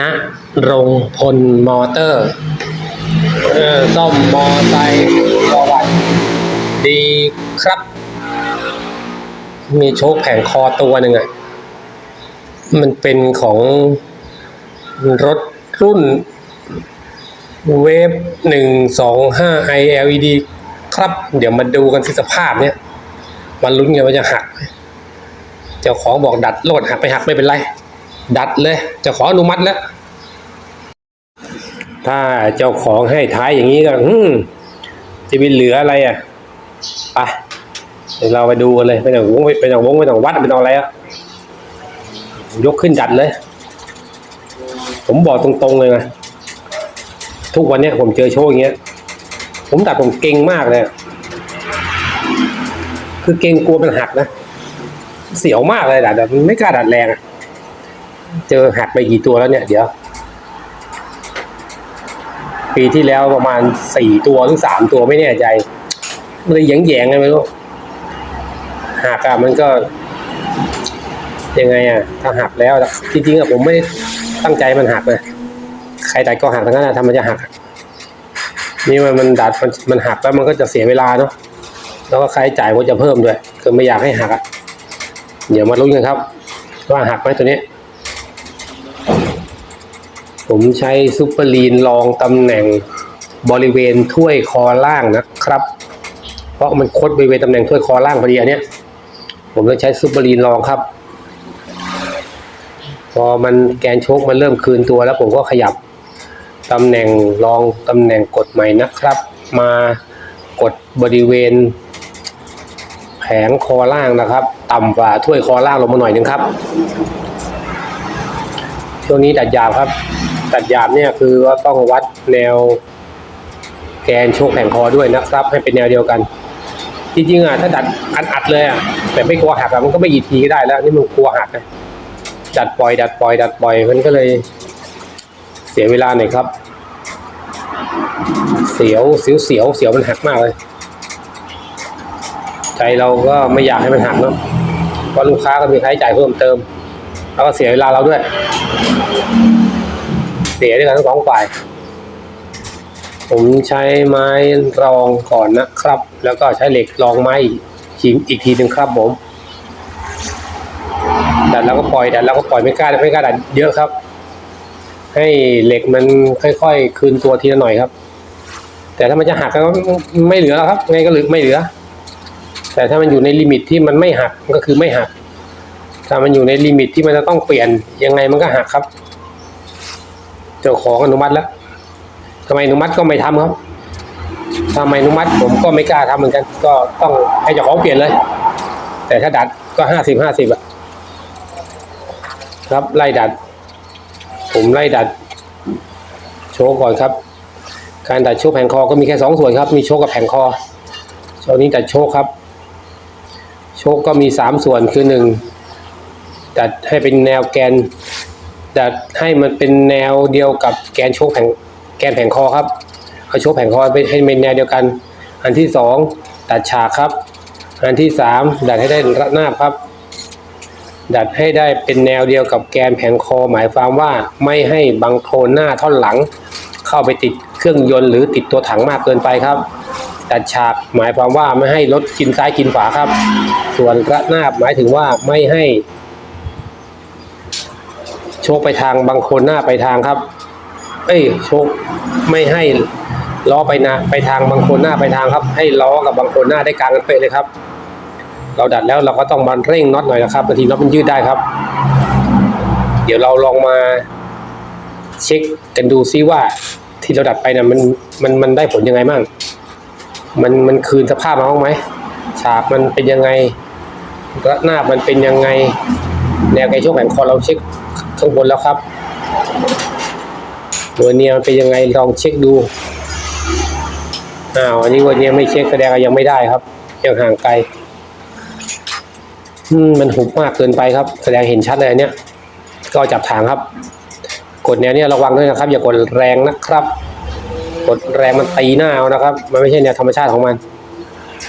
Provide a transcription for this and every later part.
ณรงพลมอเตอร์ซ่อมมอไซค์ประวัติดีครับ มีโชคแผงคอตัวหนึ่งอะ มันเป็นของรถรุ่นเวฟหนึ่งสองห้า iLED ครับ เดี๋ยวมาดูกันที่สภาพเนี้ยมันลุ้นกันว่าจะหัก เจ้าของบอกดัดโลดหักไปหักไม่เป็นไร ดัดเลยจ้าขออนุมัติแล้ว ถ้าเจ้าของให้ท้ายอย่างนี้ก็จะมีเหลืออะไรอะไปเดี๋ยวเราไปดูกันเลยไม่ต้องวงไม่ต้องวงไม่ต้องวัดไม่ต้องอะไรอะยกขึ้นดัดเลย ผมบอกตรงๆเลยนะทุกวันนี้ผมเจอโชว์อย่างเงี้ย ผมดัดผมเก่งมากเลย คือเก่งกลัวมันหักนะ เสียวมากเลยดัดมันไม่กล้าดัดแรงอะ เจอหักไปกี่ตัวแล้วเนี่ย เดี๋ยว ปีที่แล้วประมาณสี่ตัวหรือสามตัวไม่แน่ใจมันเลยแยงๆไงไม่รู้หักอะมันก็ยังไงอะถ้าหักแล้วจริงๆอะผมไม่ตั้งใจมันหักเลยใครดัดก็หักทั้งนั้นทำมันจะหัก นี่มันมันดัดมันมันหักแล้วมันก็จะเสียเวลาเนาะแล้วก็ค่าใช้จ่ายก็จะเพิ่มด้วย คือไม่อยากให้หักอะเดี๋ยวมาลุ้นกันครับ ว่าหักไหมตัวนี้ ผมใช้ซูเปอร์ลีนรองตำแหน่งบริเวณถ้วยคอล่างนะครับ เพราะมันคดบริเวณตำแหน่งถ้วยคอล่างพอดีอันเนี้ย ผมเลยใช้ซูเปอร์ลีนรองครับ พอมันแกนโชคมันเริ่มคืนตัวแล้วผมก็ขยับตำแหน่งรองตำแหน่งกดใหม่นะครับ มากดบริเวณ แผงคอล่างนะครับ ต่ำกว่าถ้วยคอล่างลงมาหน่อยนึงครับ ช่วงนี้ดัดหยาบครับดัดหยาบเนี่ยคือว่าต้องวัดแนว แกนโชคแผงคอด้วยนะครับให้เป็นแนวเดียวกัน จริงๆอะถ้าดัดอัดๆเลยอะแต่ไม่กลัวหักอะมันก็ไม่กี่ทีก็ได้แล้ว นี่มันกลัวหักนะดัดปล่อย ดัดปล่อย ดัดปล่อยมันก็เลย เสียเวลาหน่อยครับ เสียวเสียวเสียวเสียวมันหักมากเลย ใจเราก็ไม่อยากให้มันหักเนาะเพราะลูกค้าก็มีค่าใช้จ่ายเพิ่มเติม แล้วก็เสียเวลาเราด้วย เสียด้วยกันทั้งสองฝ่าย ผมใช้ไม้รองก่อนนะครับ แล้วก็ใช้เหล็กรองไม้อีกทีอีกทีหนึ่งครับผมดัดแล้วก็ปล่อยดัดแล้วก็ปล่อยไม่กล้าไม่กล้าดัดเยอะครับ ให้เหล็กมันค่อยๆคืนตัวทีละหน่อยครับ แต่ถ้ามันจะหักก็ไม่เหลือแล้วครับไงก็เหลือไม่เหลือ แต่ถ้ามันอยู่ในลิมิตที่มันไม่หักก็คือไม่หัก ถ้ามันอยู่ในลิมิตที่มันจะต้องเปลี่ยนยังไงมันก็หักครับเจ้าของอนุมัติแล้วทำไมอนุมัติก็ไม่ทำครับถ้าไมอนุมัติผมก็ไม่กล้าทำเหมือนกัน ก็ต้องให้เจ้าของเปลี่ยนเลย แต่ถ้าดัดก็ห้าสิบห้าสิบอะครับไล่ดัด ผมไล่ดัด โชว์ก่อนครับ การดัดโชว์แผงคอก็มีแค่สองส่วนครับ มีโชว์กับแผงคอตอนนี้ดัดโชว์ครับ โชว์ก็มีสามส่วนคือหนึ่ง ดัดให้เป็นแนวแกน ดัดให้มันเป็นแนวเดียวกับแกนโชว์แผงแกนแผงคอครับ เอาโชว์แผงคอไปให้เป็นแนวเดียวกัน อันที่สองดัดฉากครับ อันที่สามดัดให้ได้ระนาบครับ ดัดให้ได้เป็นแนวเดียวกับแกนแผงคอ หมายความว่าไม่ให้บังโคลนหน้าท่อนหลัง เข้าไปติดเครื่องยนต์หรือติดตัวถังมากเกินไปครับดัดฉากหมายความว่าไม่ให้รถกินซ้ายกินขวาครับ ส่วนระนาบหมายถึงว่าไม่ให้ โชคไปทางบางคนหน้าไปทางครับ เอ้ยโชคไม่ให้ล้อไปน้าไปทางบางคนหน้าไปทางครับ ให้ล้อกับบางคนหน้าได้กลางกันเป๊ะเลยครับ เราดัดแล้วเราก็ต้องมาเร่งน็อตหน่อยนะครับบางทีน็อตมันยืดได้ครับ เดี๋ยวเราลองมาเช็คกันดูซิว่าที่เราดัดไปนะมันมันมันได้ผลยังไงบ้างมันมันคืนสภาพมาบ้างไหมฉากมันเป็นยังไงระนาบมันเป็นยังไงแนวไกช่วงแผงคอเราเช็ค ข้างบนแล้วครับวอร์เนียมันเป็นยังไงลองเช็คดูอ้าวอันนี้วอร์เนียไม่เช็คแสดงว่ายังไม่ได้ครับ ยังห่างไกล อืมมันหุบมากเกินไปครับ แสดงเห็นชัดเลยเนี้ยก็จับทางครับ กดแนวเนี้ยระวังด้วยนะครับ อย่ากดแรงนะครับ กดแรงมันตีหน้าเอานะครับ มันไม่ใช่แนวธรรมชาติของมัน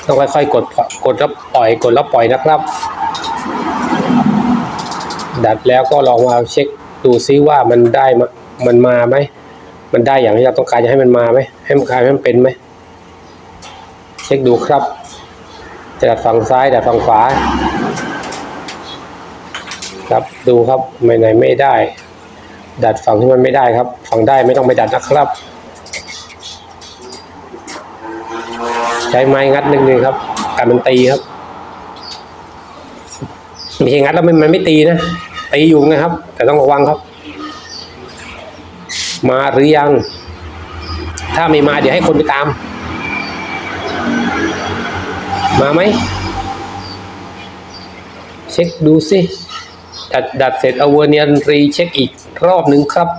ต้องค่อยๆกดกดแล้วปล่อยกดแล้วปล่อยนะครับ ดัดแล้วก็ลองมาเช็คดูซิว่ามันได้มันมาไหมมันได้อย่างที่เราต้องการจะให้มันมาไหมให้มันกลายให้มันเป็นไหมเช็คดูครับจะดัดฝั่งซ้ายดัดฝั่งขวาครับดูครับไม่ไหนไม่ได้ ดัดฝั่งที่มันไม่ได้ครับ ฝั่งได้ไม่ต้องไปดัดนะครับ ใช้ไม้งัดหนึ่งหนึ่งครับการมันตีครับ ไม่ใช่งัดแล้วมันไม่ตีนะตีอยู่นะครับ แต่ต้องระวังครับ มาหรือยัง ถ้าไม่มาเดี๋ยวให้คนไปตาม มาไหมเช็คดูสิดัดดัดเสร็จเอาเวอร์เนียนรีเช็คอีกรอบหนึ่งครับ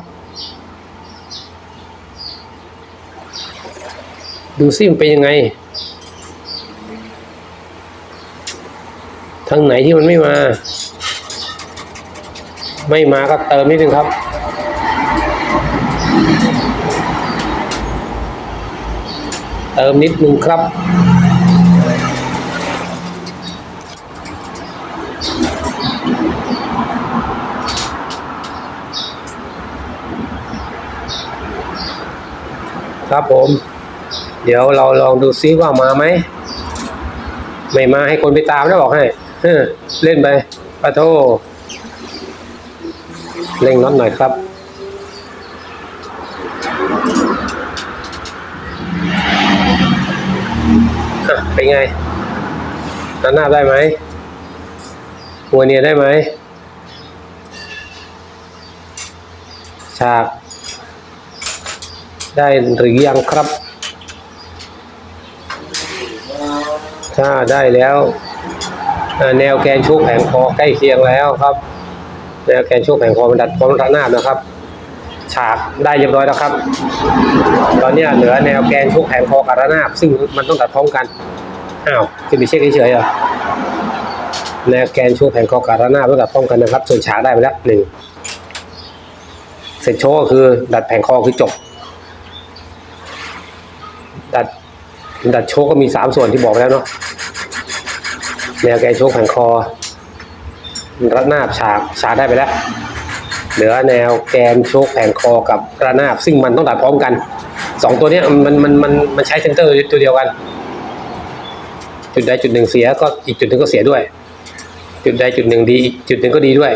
ดูสิมันเป็นยังไง ทางไหนที่มันไม่มา ไม่มาก็เติมนิดนึงครับเติมนิดนึงครับ ครับผม เดี๋ยวเราลองดูซิว่ามาไหม ไม่มาให้คนไปตามแล้วบอกให้ เล่นไปปะโทเร่งน็อตหน่อยครับ เป็นไงตัดหน้าได้ไหมหัวเนียได้ไหม ฉาก ได้หรือยังครับ ถ้าได้แล้ว แนวแกนชุกแผงคอใกล้เคียงแล้วครับ แนวแกนชุกแผงคอมันดัดพร้อมระนาบนะครับ ฉากได้เรียบร้อยแล้วครับ ตอนนี้เหลือแนวแกนชุกแผงคอกับระนาบ ซึ่งมันต้องดัดพร้อมกันอ้าวคือไปเช็คเฉยๆเหรอแนวแกนชุกแผงคอกับระนาบต้องดัดพร้อมกันนะครับ ส่วนฉากได้ไปแล้วหนึ่งเสร็จโชว์ก็คือ ดัดแผงคอคือจบ ดัดดัดโชคก็มีสามส่วนที่บอกไปแล้วเนาะ แนวแกนโชคแผงคอระนาบฉากฉากได้ไปแล้ว เหลือแนวแกนโชคแผงคอกับระนาบ ซึ่งมันต้องดัดพร้อมกันสองตัวนี้มันมันมันมันใช้เซนเตอร์ตัวเดียวกัน จุดใดจุดหนึ่งเสียก็อีกจุดหนึ่งก็เสียด้วย จุดใดจุดหนึ่งดีอีกจุดหนึ่งก็ดีด้วย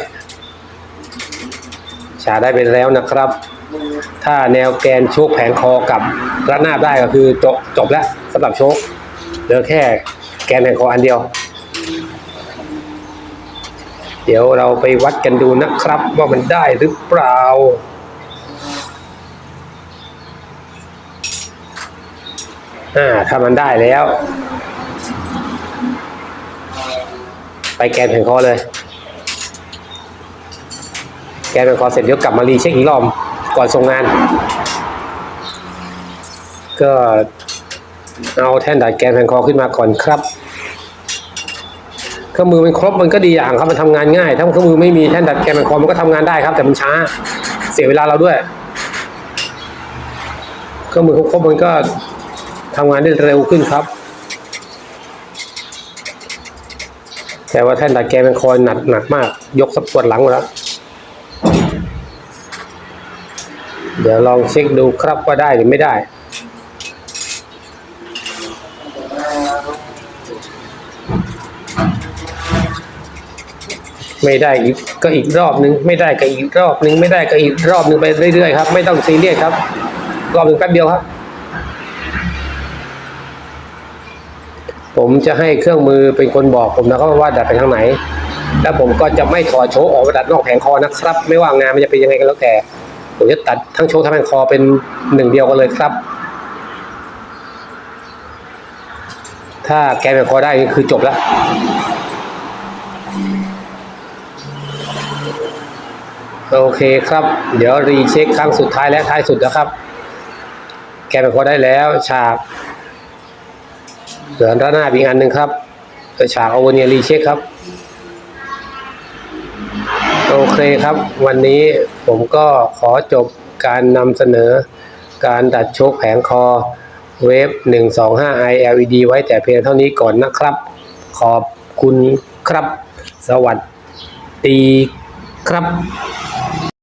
ฉากได้ไปแล้วนะครับ ถ้าแนวแกนโชคแผงคอกับระนาบได้ก็คือจบจบแล้วสำหรับโชคเหลือแค่แกนแผงคออันเดียว ดี๋ยวเราไปวัดกันดูนะครับ ว่ามันได้หรือเปล่า อ่าถ้ามันได้แล้ว ไปแกนแผงคอเลย แกนแผงคอเสร็จเดี๋ยวกลับมารีเช็คอีกรอบก่อนส่งงาน ก็เอาแท่นดัดแกนแผงคอขึ้นมาก่อนครับ รื่องมือมันครบมันก็ดีอย่างครับมันทำงานง่าย ถ้าเครื่องมือไม่มีแท่นดัดแกนแผงคอมันก็ทำงานได้ครับ แต่มันช้า เสียเวลาเราด้วย เครื่องมือครบมันก็ทำงานได้เร็วขึ้นครับ แต่ว่าแท่นดัดแกนแผงคอยหนักหนักมาก ยกสับปวดหลังหมดแล้วเดี๋ยวลองเช็คดูครับว่าได้หรือไม่ได้ ไม่ได้อีกก็อีกรอบนึง ไม่ได้ก็อีกรอบนึง ไม่ได้ก็อีกรอบนึงไปเรื่อยๆครับ ไม่ต้องซีเรียสครับ รอบหนึ่งแป๊บเดียวครับ ผมจะให้เครื่องมือเป็นคนบอกผมนะครับว่าดัดไปทางไหน แล้วผมก็จะไม่ถอดโชว์ออกมาดัดนอกแผงคอนะครับ ไม่ว่างานมันจะเป็นยังไงก็แล้วแต่ ผมจะตัดทั้งโชว์ทั้งแผงคอเป็นหนึ่งเดียวกันเลยครับ ถ้าแกแผงคอได้นี่คือจบแล้ว โอเคครับ เดี๋ยวรีเช็คครั้งสุดท้ายและท้ายสุดนะครับ แกนแผงคอได้แล้วฉากเหลือด้านหน้าอีกอันหนึ่งครับฉากเอาเวเนียรีเช็คครับ โอเคครับ วันนี้ผมก็ขอจบการนำเสนอ การดัดโชคแผงคอเวฟ 125 i LED ไว้แต่เพียงเท่านี้ก่อนนะครับ ขอบคุณครับ สวัสดีครับ